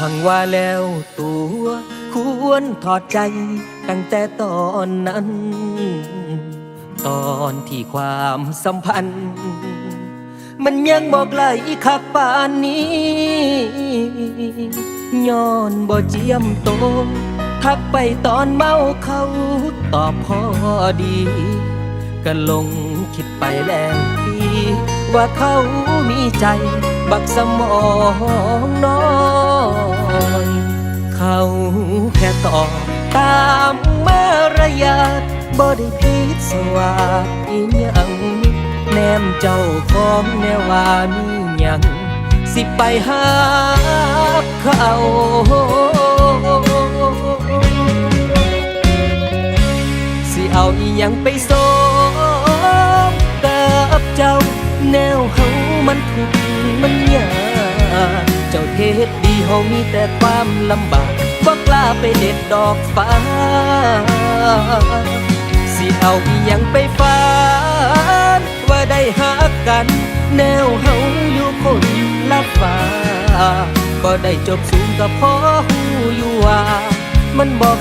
หังว่าแล้วตัวควรถอดใจตั้งแต่ตอนนั้น ตอนที่ความสัมพันธ์ มันยังบอกไหลคักป่านนี้ย้อนบ่เจียมโตทักไปตอนเมาเขาตอบพอดีก็ลงคิดไปแล้วพี่ว่าเขามีใจ บักสมองน้อง ยเขาแค่ตอบตามมารยาทบ่ได้พิศวาอีหยังแนมเจ้าของแนวว่ามีหยังสิไปหาเขาสิเอาอีหยังไปสมกับเจ้าแนวเฮามันทุกมันยาก เจ้าเทศดีเฮามีแต่ความลำบากบ่กล้าไปเด็ดดอกฟ้า สิเอาอีหยังไปฝันว่าได้หักกัน แนวเฮาอยู่คนละฟ้าบ่ได้จบสูงก็พอหูอยู่ว่า มันบอก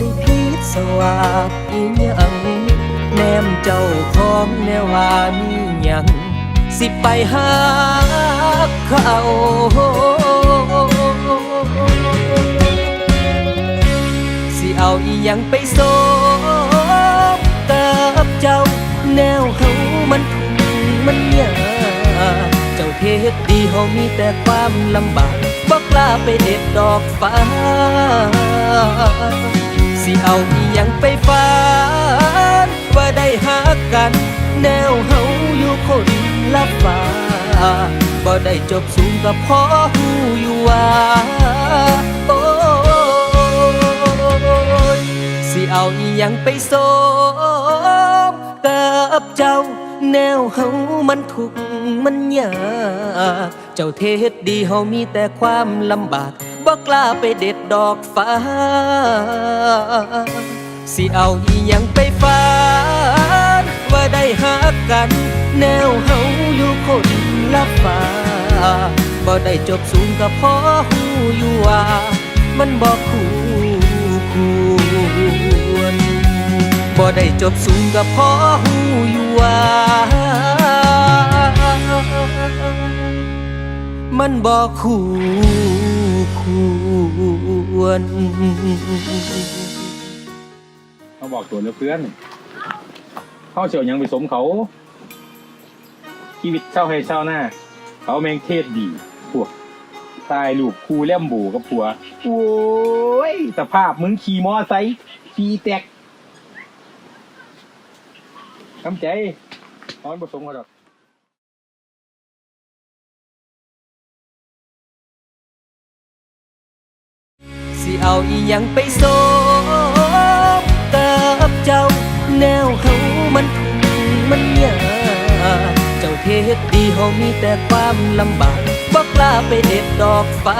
ได้พิศวาสอีหยังแนมเจ้าของแนวว่ามีหยัง สิไปหาเขาสิเอาอีหยังไปสมกับเจ้า แนวเฮามันทุกข์มันยาเจ้าเทศดีเฮามีแต่ความลำบากบ่กล้าไปเด็ดดอกฟ้า สิเอาอีหยังไปฝันว่าได้หักกัน แนวเฮาอยู่คนละฟ้าบ่ได้จบสูงก็พอหูอยู่ว่าโอ้ยสิเอาอีหยังไปสมกับเจ้า แนวเฮามันทุกข์มันยากเจ้าเทศดีเฮามีแต่ความลำบาก บ่กล้าไปเด็ดดอกฟ้า สิเอาอีหยังไปฝันว่าได้หักกัน แนวเฮาอยู่คนละฟ้าบ่ได้จบสูงก็พอหูอยู่ว่า มันบ่คู่ควรบ่ได้จบสูงก็พอหูอยู่ว่ามันบ่คู่ ควร เขาบอกตัวเพื่อนเขาเสียวยังไปสมเขา ชีวิตเศร้าให้เศร้าหน้า เขาแมงเทศดีพวกตายลูกครูเล่มบูกับผัว โอ้ย สภาพมึงขี่มอไซค์ขี่แตกทำใจนอนผสมเขาดอก สิเอาอีหยังไปสบกับเจ้า แนวเฮามันทุกมันยากเจ้าเทศดีเฮามีแต่ความลำบากบ่กล้าไปเด็ดดอกฟ้า